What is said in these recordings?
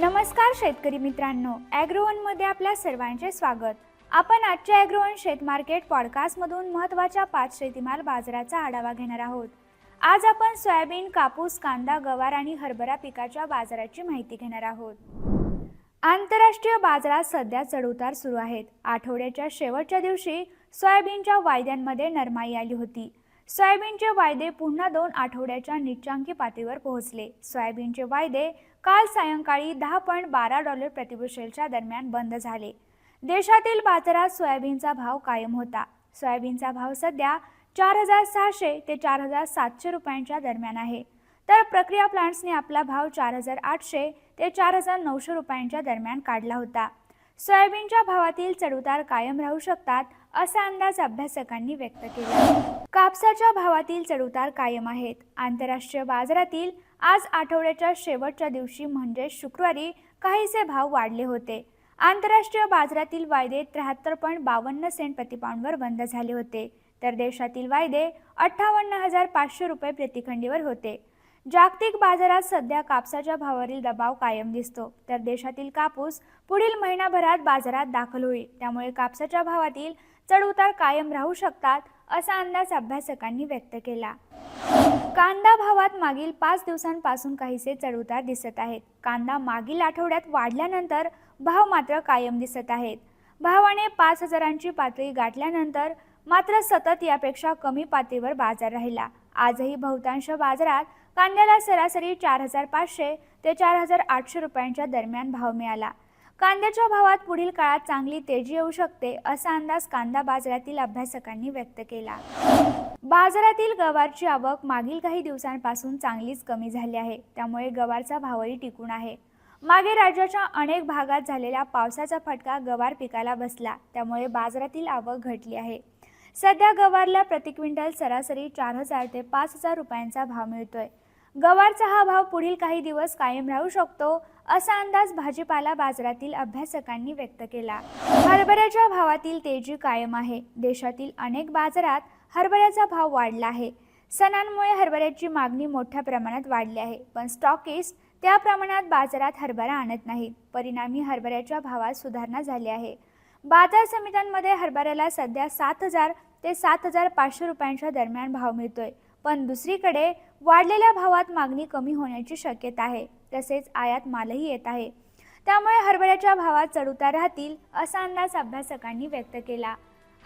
नमस्कार शेतकरी मित्रांनो ॲग्रोवनमध्ये आपल्या सर्वांचे स्वागत. आपण आजच्या ॲग्रोवन शेत मार्केट पॉडकास्टमधून महत्त्वाच्या पाच शेतीमाल बाजाराचा आढावा घेणार आहोत. आज आपण सोयाबीन कापूस कांदा गवार आणि हरभरा पिकाच्या बाजाराची माहिती घेणार आहोत. आंतरराष्ट्रीय बाजारात सध्या चढउतार सुरू आहेत. आठवड्याच्या शेवटच्या दिवशी सोयाबीनच्या वायद्यांमध्ये नरमाई आली होती. सोयाबीनचे वायदे पुन्हा दोन आठवड्याच्या निच्चांकी पातळीवर पोहोचले. सोयाबीनचे वायदे काल सायंकाळी दहा पॉईंट बारा डॉलर प्रतिबुशेलच्या दरम्यान बंद झाले. देशातील बाजारात सोयाबीनचा भाव कायम होता. सोयाबीनचा भाव सध्या चार हजार सहाशे ते चार हजार सातशे रुपयांच्या दरम्यान आहे. तर प्रक्रिया प्लांट्सने आपला भाव चार हजार आठशे ते चार हजार नऊशे रुपयांच्या दरम्यान काढला होता. सोयाबीनच्या भावातील चढउतार कायम राहू शकतात असा अंदाज अभ्यासकांनी व्यक्त केला. कापसाच्या भावातील चढउतार कायम आहेत. आंतरराष्ट्रीय बाजारातील आज आठवड्याच्या शेवटच्या दिवशी म्हणजे शुक्रवारी काहीसे भाव वाढले होते. आंतरराष्ट्रीय बाजारातील वायदे त्र्याहत्तर पॉईंट बावन्न सेंट प्रतिपाऊंडवर बंद झाले होते. तर देशातील वायदे अठ्ठावन्न हजार पाचशे रुपये प्रतिखंडीवर होते. जागतिक बाजारात सध्या कापसाच्या भावावरील दबाव कायम दिसतो. तर देशातील कापूस पुढील महिनाभरात बाजारात दाखल होईल. त्यामुळे कापसाच्या भावातील चढउतार कायम राहू शकतात असा अंदाज अभ्यासकांनी व्यक्त केला. कांदा भावात मागील पाच दिवसांपासून काहीसे चढउतार दिसत आहेत. कांदा मागील आठवड्यात वाढल्यानंतर भाव मात्र कायम दिसत आहेत. भावाने पाच हजारांची पातळी गाठल्यानंतर मात्र सतत यापेक्षा कमी पातळीवर बाजार राहिला. आजही बहुतांश बाजारात कांद्याला सरासरी चार हजार पाचशे ते चार हजार आठशे रुपयांच्या दरम्यान भाव मिळाला. कांद्याच्या भावात पुढील काळात चांगली तेजी येऊ शकते असा अंदाज कांदा बाजारातील अभ्यासकांनी व्यक्त केला. बाजारातील गवारची आवक मागील काही दिवसांपासून चांगलीच कमी झाली आहे त्यामुळे गवारचा भावही टिकून आहे. मागे राज्याच्या अनेक भागात झालेल्या पावसाचा फटका गवार पिकाला बसला त्यामुळे बाजारातील आवक घटली आहे. सध्या गवारला प्रति क्विंटल सरासरी चार हजार ते पाच हजार रुपयांचा भाव मिळतोय. गवारचा हा भाव पुढील काही दिवस कायम राहू शकतो असा अंदाज भाजीपाला बाजारातील अभ्यासकांनी व्यक्त केला. हरभऱ्याच्या भावातील तेजी कायम आहे. देशातील अनेक बाजारात हरभऱ्याचा भाव वाढला आहे. सणांमुळे हरभऱ्याची मागणी मोठ्या प्रमाणात वाढली आहे. पण स्टॉकिस्ट त्या प्रमाणात बाजारात हरभरा आणत नाहीत. परिणामी हरभऱ्याच्या भावात सुधारणा झाली आहे. बाजार समित्यांमध्ये हरभऱ्याला सध्या सात हजार ते सात हजार पाचशे रुपयांच्या दरम्यान भाव मिळतोय. पण दुसरीकडे वाढलेल्या भावात मागणी कमी होण्याची शक्यता आहे. तसेच आयात मालही येत आहे. त्यामुळे हरभऱ्याच्या भावात चढउतार राहतील असा अंदाज अभ्यासकांनी व्यक्त केला.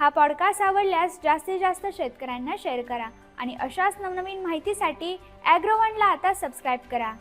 हा पॉडकास्ट आवडल्यास जास्तीत जास्त शेतकऱ्यांना शेअर करा आणि अशाच नवनवीन माहितीसाठी ॲग्रोवनला आता सबस्क्राईब करा.